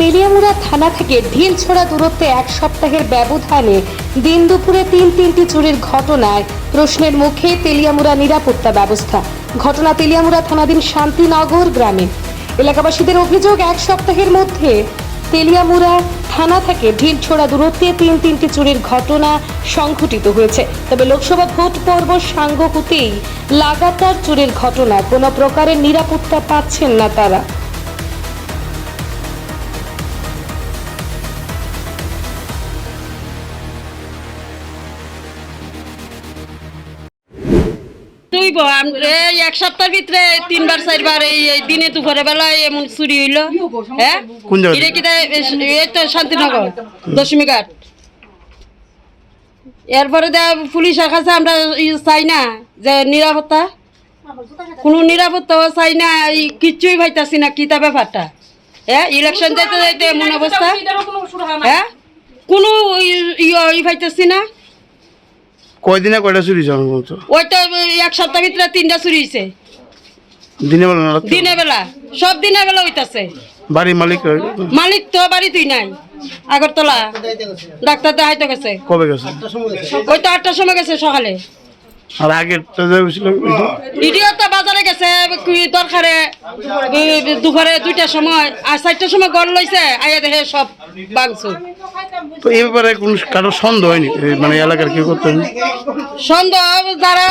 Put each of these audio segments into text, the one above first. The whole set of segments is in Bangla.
তেলিয়ামুড়া থানা থেকে ঢিল ছোড়া দূরত্বে এক সপ্তাহের ব্যবধানে দিন দুপুরে তিন তিনটি চুরির ঘটনায় প্রশ্নের মুখে তেলিয়ামুড়া নিরাপত্তা ব্যবস্থা। ঘটনা তেলিয়ামুড়া থানাধীন শান্তিনগর গ্রামে। এলাকাবাসীদের অভিযোগ, এক সপ্তাহের মধ্যে তেলিয়ামুড়া থানা থেকে ঢিল ছোড়া দূরত্বে তিন তিনটি চুরির ঘটনা সংঘটিত হয়েছে। তবে লোকসভা ভোট পর্ব সাঙ্গ হতেই লাগাতার চুরির ঘটনা কোনো প্রকারের নিরাপত্তা পাচ্ছেন না তারা। এই এক সপ্তাহের ভিতরে তিনবার চারবার এই দিনে দুপুরে বেলায় এমন চুরি হইল। হ্যাঁ? কোন জায়গায়? এটা কি এই তো শান্তিনগর দশমী ঘাট এরপরে দেখ পুলিশের কাছে আমরা চাই না যে নিরাপত্তা। কোনো নিরাপত্তাও চাই না এই কিচ্ছুই পাইতাছি না কিতা ব্যাপারটা? হ্যাঁ? ইলেকশন যাইতে যাইতে এমন অবস্থা। হ্যাঁ? কোনো ই- ই- ই পাইতাছি না। কয়দিনে কয়টা চুরি বলতো ওই তো এক সপ্তাহ ভিতরে তিনটা চুরি হয়েছে। দিনে বেলা না দিনে বেলা। সব দিনে বেলা হইতাছে। বাড়ির মালিক মালিক তো বাড়ি তুই নাই। আগরতলা। ডাক্তার দেখাইতে গেছে। কবে গেছে? ওই তো আটটার সময় গেছে সকালে। আর আগের ছিল ইডিও তো বাজারে গেছে কি দরকারে? দুপুরে দুইটার সময় আর চারটার সময় গড় লইছে আইয়া দেখে সব বাংছো তো এই ব্যাপারে কোন কারও সন্দেহ হয়নি? মানে এলাকার কেউ করতেন সন্দেহ যারা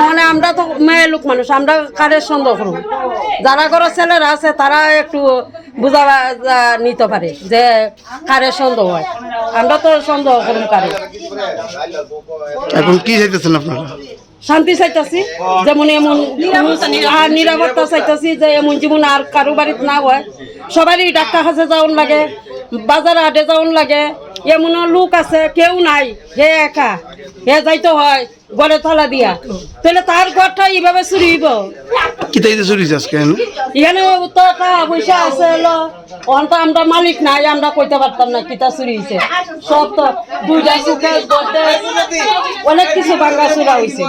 মানে আমরা তো মেয়ে লোক মানুষ আমরা কারের সন্দেহ করব? যারা ঘর ছেলেরা আছে তারা একটু বুঝা নিতে পারে যে কারে সন্দেহ হয়। আমরা তো সন্দেহ করুন কারে। এখন কি চাইতেছেন আপনারা? শান্তি চাইতাছি যেমন এমন আর নিরাপত্তা চাইতাছি যে এমন যেমন আর কারও বাড়িতে না হয়। সবারই ডাক্তার কাছে যাওন লাগে বাজার হাটে যাওন লাগে এমনও লোক আছে কেউ নাই হে একা হে যাইতে হয় গড়ে তলা দিয়া। তাহলে তার ঘরটা এইভাবে চুরি হইব? কি তাইতে চুরি আজকে এখানে? তো টাকা পয়সা আছে হলো আমরা মালিক নাই আমরা কইতে পারতাম না কিতা চুরি সব তো দুইটা সুখে অনেক কিছু ভাঙ্গা চুরা হয়েছে